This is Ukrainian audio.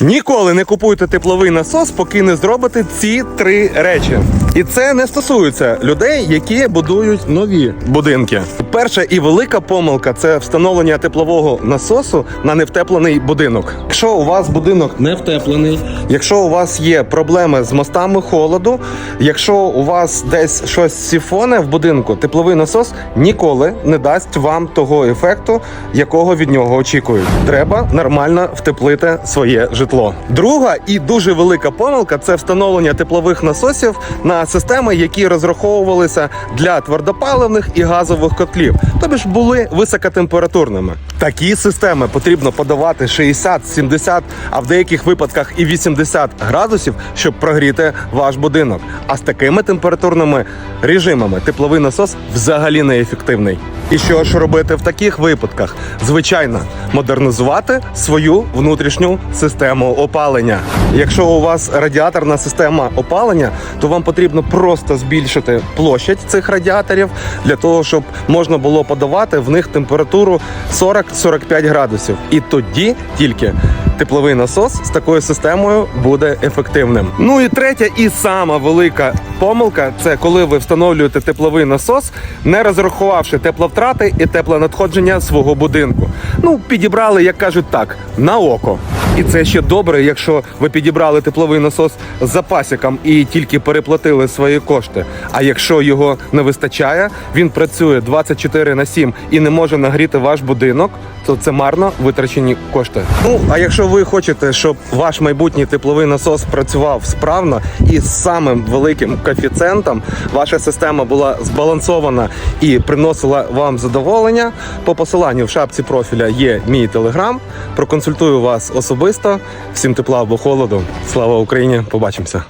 Ніколи не купуйте тепловий насос, поки не зробите ці три речі. І це не стосується людей, які будують нові будинки. Перша і велика помилка це встановлення теплового насосу на невтеплений будинок. Якщо у вас будинок не втеплений, якщо у вас є проблеми з мостами холоду, якщо у вас десь щось сіфоне в будинку, тепловий насос ніколи не дасть вам того ефекту, якого від нього очікують. Треба нормально втеплити своє житло. Друга і дуже велика помилка це встановлення теплових насосів на системи, які розраховувалися для твердопаливних і газових котлів, тобі ж були високотемпературними. Такі системи потрібно подавати 60, 70, а в деяких випадках і 80 градусів, щоб прогріти ваш будинок. А з такими температурними режимами тепловий насос взагалі не ефективний. І що ж робити в таких випадках? Звичайно, модернізувати свою внутрішню систему опалення. Якщо у вас радіаторна система опалення, то вам потрібно просто збільшити площадь цих радіаторів для того, щоб можна було подавати в них температуру 40-45 градусів. І тоді тільки тепловий насос з такою системою буде ефективним. Ну і третя, і сама велика помилка це коли ви встановлюєте тепловий насос, не розрахувавши тепловтрати і теплонадходження свого будинку. Ну, підібрали, як кажуть так, на око. І це ще добре, якщо ви підібрали тепловий насос з запасиком і тільки переплатили свої кошти. А якщо його не вистачає, він працює 24 на 7 і не може нагріти ваш будинок, то це марно витрачені кошти. Ну а якщо ви хочете, щоб ваш майбутній тепловий насос працював справно і з самим великим коефіцієнтом, ваша система була збалансована і приносила вам задоволення, по посиланню в шапці профіля є мій телеграм. Проконсультую вас особисто. Всім тепла або холоду. Слава Україні! Побачимося.